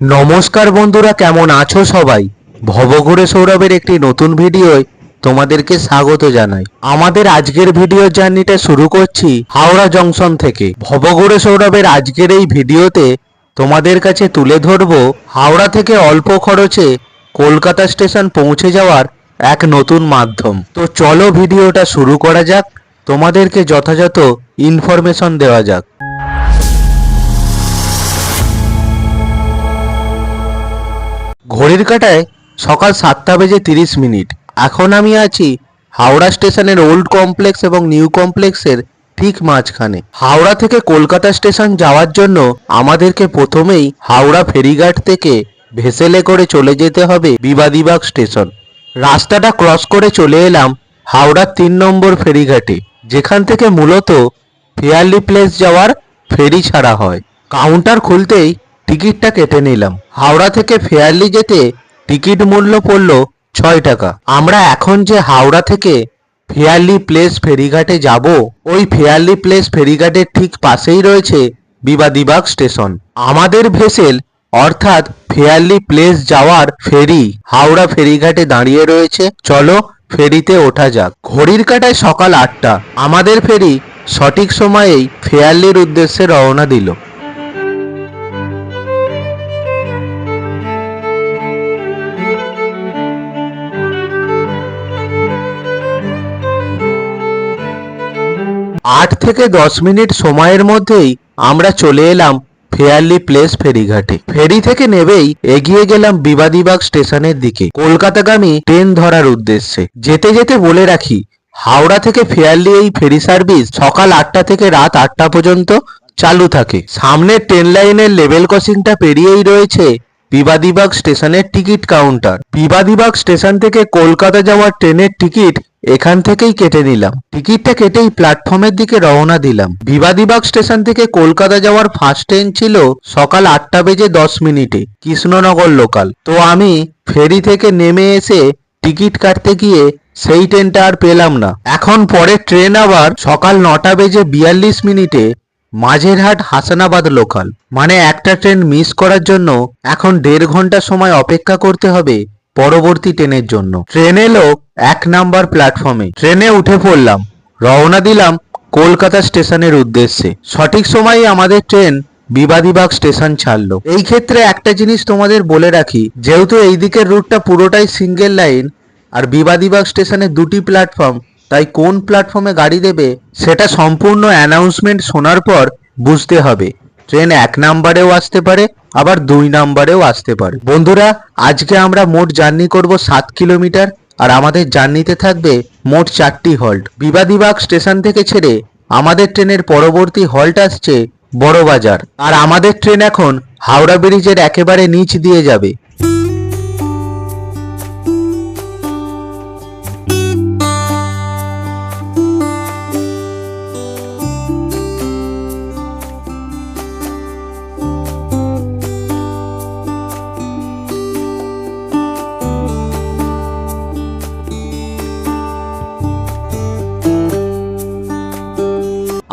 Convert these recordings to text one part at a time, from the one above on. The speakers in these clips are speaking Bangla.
নমস্কার বন্ধুরা, কেমন আছো সবাই? ভবঘুরে সৌরভের একটি নতুন ভিডিওয় তোমাদেরকে স্বাগত জানাই। আমাদের আজকের ভিডিও জার্নিটা শুরু করছি হাওড়া জংশন থেকে। ভবঘুরে সৌরভের আজকের এই ভিডিওতে তোমাদের কাছে তুলে ধরবো হাওড়া থেকে অল্প খরচে কলকাতা স্টেশন পৌঁছে যাওয়ার এক নতুন মাধ্যম। তো চলো ভিডিওটা শুরু করা যাক। তোমাদেরকে যথাযথ ইনফরমেশন দেওয়া যাক। ঘড়ির কাটায় সকাল সাতটা বেজে তিরিশ মিনিট। এখন আমি আছি হাওড়া স্টেশনের ওল্ড কমপ্লেক্স এবং নিউ কমপ্লেক্সের ঠিক মাঝখানে। হাওড়া থেকে কলকাতা স্টেশন যাওয়ার জন্য আমাদেরকে প্রথমেই হাওড়া ফেরিঘাট থেকে ভেসেলে করে চলে যেতে হবে বিবাদীবাগ স্টেশন। রাস্তাটা ক্রস করে চলে এলাম হাওড়ার তিন নম্বর ফেরিঘাটে, যেখান থেকে মূলত ফেয়ারলি প্লেস যাওয়ার ফেরি ছাড়া হয়। কাউন্টার খুলতেই টিকিটটা কেটে নিলাম। হাওড়া থেকে ফেয়ারলি যেতে টিকিট মূল্য পড়ল ছয় টাকা। আমরা এখন যে হাওড়া থেকে ফেয়ারলি প্লেস ফেরিঘাটে যাব, ওই ফেয়ারলি প্লেস ফেরিঘাটের ঠিক পাশেই রয়েছে বিবাদীবাগ স্টেশন। আমাদের ভেসেল, অর্থাৎ ফেয়ারলি প্লেস যাওয়ার ফেরি হাওড়া ফেরিঘাটে দাঁড়িয়ে রয়েছে। চলো ফেরিতে ওঠা যাক। ঘড়ির কাটায় সকাল আটটা। আমাদের ফেরি সঠিক সময়েই ফেয়ারলির উদ্দেশ্যে রওনা দিল। আট থেকে দশ মিনিট সময়ের মধ্যেই আমরা চলে এলাম ফেয়ারলি প্লেস ফেরিঘাটে। ফেরি থেকে নেবেই এগিয়ে গেলাম বিবাদীবাগ স্টেশনের দিকে। কলকাতাগামী ট্রেন ধরার উদ্দেশ্যে। যেতে যেতে বলে রাখি, হাওড়া থেকে ফেয়ারলি এই ফেরি সার্ভিস সকাল আটটা থেকে রাত আটটা পর্যন্ত চালু থাকে। সামনের ট্রেন লাইনের লেভেল ক্রসিংটা পেরিয়েই রয়েছে বিবাদীবাগ স্টেশনের টিকিট কাউন্টার। বিবাদীবাগ স্টেশন থেকে কলকাতা যাওয়ার ট্রেনের টিকিট এখান থেকেই কেটে নিলাম। টিকিটটা কেটেই প্ল্যাটফর্মের দিকে রওনা দিলাম। বিবাদীবাগ স্টেশন থেকে কলকাতা যাওয়ার ফার্স্ট ট্রেন ছিল সকাল আটটা বেজে দশ মিনিটে, কৃষ্ণনগর লোকাল। তো আমি ফেরি থেকে নেমে এসে টিকিট কাটতে গিয়ে সেই ট্রেনটা আর পেলাম না। এখন পরের ট্রেন আবার সকাল নটা বেজে বিয়াল্লিশ মিনিটে মাঝেরহাট হাসানাবাদ লোকাল মানে একটা ট্রেন মিস করার জন্য এখন দেড় ঘণ্টা সময় অপেক্ষা করতে হবে পরবর্তী ট্রেনের জন্য। ট্রেন এলো এক নাম্বার প্ল্যাটফর্মে ট্রেনে উঠে পড়লাম। রওনা দিলাম কলকাতা স্টেশনের উদ্দেশ্যে। সঠিক সময়ে আমাদের ট্রেন বিবাদীবাগ স্টেশন ছাড়লো। এই ক্ষেত্রে একটা জিনিস তোমাদের বলে রাখি, যেহেতু এই দিকের রুটটা পুরোটাই সিঙ্গেল লাইন আর বিবাদীবাগ স্টেশনে দুটি প্ল্যাটফর্ম তাই কোন প্ল্যাটফর্মে গাড়ি দেবে, সেটা সম্পূর্ণ অ্যানাউন্সমেন্ট শোনার পর বুঝতে হবে। ট্রেন এক নাম্বারেও আসতে পারে, আবার দুই নাম্বারেও আসতে পারে। বন্ধুরা, আজকে আমরা মোট জার্নি করব সাত কিলোমিটার, আর আমাদের জার্নিতে থাকবে মোট চারটি হল্ট বিবাদীবাগ স্টেশন থেকে ছেড়ে আমাদের ট্রেনের পরবর্তী হল্ট আসছে বড়বাজার। আর আমাদের ট্রেন এখন হাওড়া ব্রিজের একেবারে নিচ দিয়ে যাবে।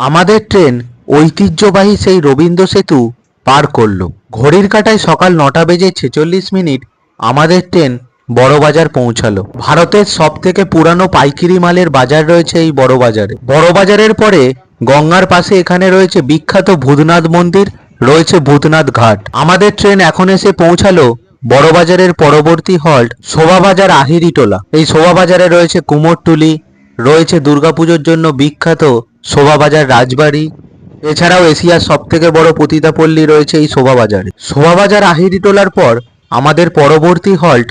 আমাদের ট্রেন ঐতিহ্যবাহী সেই রবীন্দ্র সেতু পার করল। ঘড়ির কাটায় সকাল নটা বেজে ছেচল্লিশ মিনিট আমাদের ট্রেন বড়বাজার পৌঁছালো। ভারতের সব থেকে পুরানো পাইকিরি মালের বাজার রয়েছে এই বড়বাজারে। বড়বাজারের পরে গঙ্গার পাশে এখানে রয়েছে বিখ্যাত ভূতনাথ মন্দির, রয়েছে ভূতনাথ ঘাট। আমাদের ট্রেন এখন এসে পৌঁছালো বড়বাজারের পরবর্তী হল্ট শোভাবাজার আহিরিটোলা। এই শোভাবাজারে রয়েছে কুমোরটুলি, রয়েছে দুর্গাপুজোর জন্য বিখ্যাত শোভাবাজার রাজবাড়ি। এছাড়াও এশিয়ার সব থেকে বড় পতিতাপল্লী রয়েছে এই শোভাবাজারে। শোভাবাজার আহিরিটোলার পর আমাদের পরবর্তী হল্ট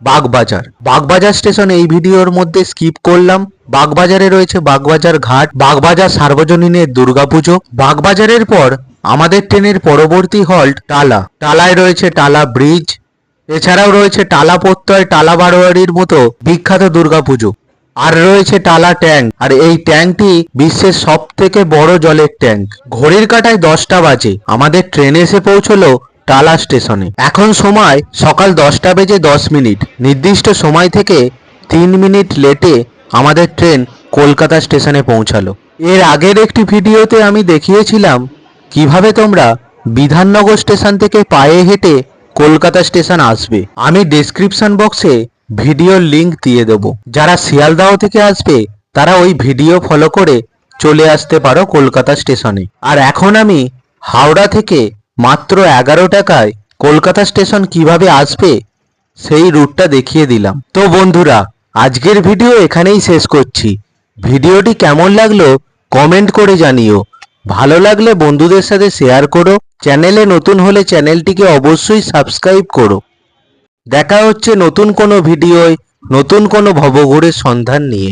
বাগবাজার। বাগবাজার স্টেশন এই ভিডিওর মধ্যে স্কিপ করলাম। বাগবাজারে রয়েছে বাগবাজার ঘাট, বাগবাজার সার্বজনীনের দুর্গাপুজো। বাগবাজারের পর আমাদের ট্রেনের পরবর্তী হল্ট টালা। টালায় রয়েছে টালা ব্রিজ। এছাড়াও রয়েছে টালা প্রত্যয়, টালা বারোয়ারির মতো বিখ্যাত দুর্গাপুজো। আর রয়েছে টালা ট্যাঙ্ক। আর এই ট্যাঙ্কটি বিশ্বের সব থেকে বড় জলের ট্যাঙ্ক। ঘড়ির কাটায় দশটা বাজে। আমাদের ট্রেন এসে পৌঁছলো টালা স্টেশনে। এখন সময় সকাল দশটা বেজে দশ মিনিট। নির্দিষ্ট সময় থেকে তিন মিনিট লেটে আমাদের ট্রেন কলকাতা স্টেশনে পৌঁছালো। এর আগের একটি ভিডিওতে আমি দেখিয়েছিলাম কীভাবে তোমরা বিধাননগর স্টেশন থেকে পায়ে হেঁটে কলকাতা স্টেশন আসবে। আমি ডেসক্রিপশন বক্সে ভিডিওর লিংক দিয়ে দেবো। যারা শিয়ালদাহ থেকে আসবে, তারা ওই ভিডিও ফলো করে চলে আসতে পারো কলকাতা স্টেশনে আর এখন আমি হাওড়া থেকে মাত্র এগারো টাকায় কলকাতা স্টেশন কীভাবে আসবে, সেই রুটটা দেখিয়ে দিলাম। তো বন্ধুরা, আজকের ভিডিও এখানেই শেষ করছি। ভিডিওটি কেমন লাগল কমেন্ট করে জানিও। ভালো লাগলে বন্ধুদের সাথে শেয়ার করো। চ্যানেলে নতুন হলে চ্যানেলটিকে অবশ্যই সাবস্ক্রাইব করো। দেখা হচ্ছে নতুন কোনো ভিডিওয় নতুন কোনো ভবঘুরের সন্ধান নিয়ে।